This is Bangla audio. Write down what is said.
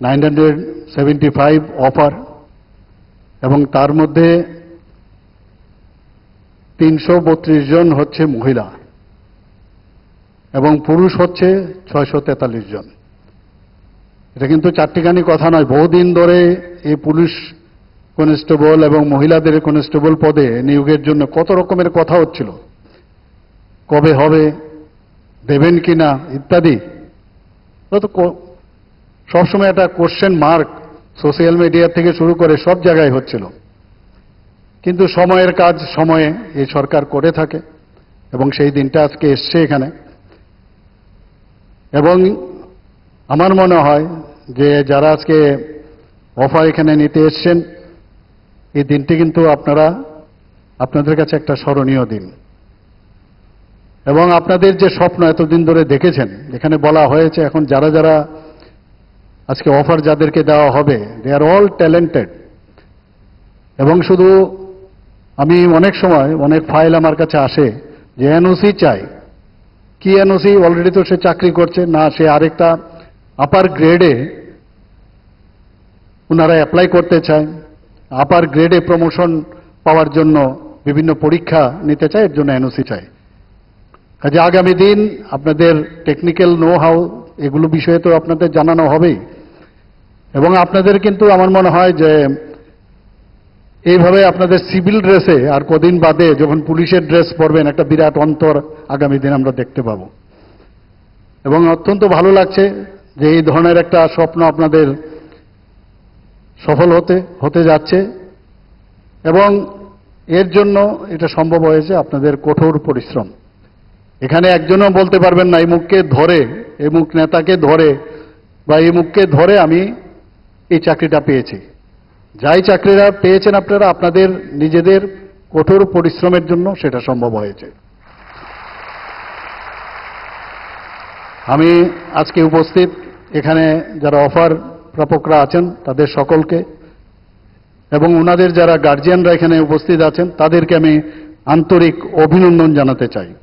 Nine hundred seventy five offer এবং তার মধ্যে তিনশো বত্রিশ জন হচ্ছে মহিলা এবং পুরুষ হচ্ছে ছয়শো তেতাল্লিশ জন। এটা কিন্তু চারটিখানি কথা নয়। বহুদিন ধরে এই পুলিশ কনস্টেবল এবং মহিলাদের কনস্টেবল পদে নিয়োগের জন্য কত রকমের কথা হচ্ছিল, কবে হবে, দেবেন কিনা ইত্যাদি। তো সবসময় একটা কোশ্চেন মার্ক সোশ্যাল মিডিয়া থেকে শুরু করে সব জায়গায় হচ্ছিল। কিন্তু সময়ের কাজ সময়ে এই সরকার করে থাকে এবং সেই দিনটা আজকে এসছে এখানে। এবং আমার মনে হয় যে যারা আজকে অফার এখানে নিতে এসছেন, এই দিনটি কিন্তু আপনারা, আপনাদের কাছে একটা স্মরণীয় দিন। এবং আপনাদের যে স্বপ্ন এতদিন ধরে দেখেছেন, এখানে বলা হয়েছে এখন যারা যারা আজকে অফার যাদেরকে দেওয়া হবে দে আর অল ট্যালেন্টেড এবং শুধু আমি অনেক সময় অনেক ফাইল আমার কাছে আসে যে এনওসি চাই। কি এনওসি অলরেডি তো সে চাকরি করছে, না, সে আরেকটা আপার গ্রেডে ওনারা অ্যাপ্লাই করতে চায়। আপার গ্রেডে প্রমোশন পাওয়ার জন্য বিভিন্ন পরীক্ষা নিতে চায়, এর জন্য এনওসি চায়। কাজে আগামী দিন আপনাদের টেকনিক্যাল নো হাউ এগুলো বিষয়ে তো আপনাদের জানানো হবেই। এবং আপনাদের কিন্তু আমার মনে হয় যে এইভাবে আপনাদের সিভিল ড্রেসে আর কদিন বাদে যখন পুলিশের ড্রেস পরবেন, একটা বিরাট অন্তর আগামী দিন আমরা দেখতে পাবো। এবং অত্যন্ত ভালো লাগছে যে এই ধরনের একটা স্বপ্ন আপনাদের সফল হতে হতে যাচ্ছে। এবং এর জন্য এটা সম্ভব হয়েছে আপনাদের কঠোর পরিশ্রম। এখানে একজনও বলতে পারবেন না, এই মুখকে ধরে, এই মুখ নেতাকে ধরে বা এই মুখকে ধরে আমি এই চাকরিটা পেয়েছি। যাই চাকরিরা পেয়েছেন আপনারা, আপনাদের নিজেদের কঠোর পরিশ্রমের জন্য সেটা সম্ভব হয়েছে। আমি আজকে উপস্থিত, এখানে যারা অফার প্রাপকরা আছেন, তাদের সকলকে এবং ওনাদের যারা গার্জিয়ানরা এখানে উপস্থিত আছেন, তাদেরকে আমি আন্তরিক অভিনন্দন জানাতে চাই।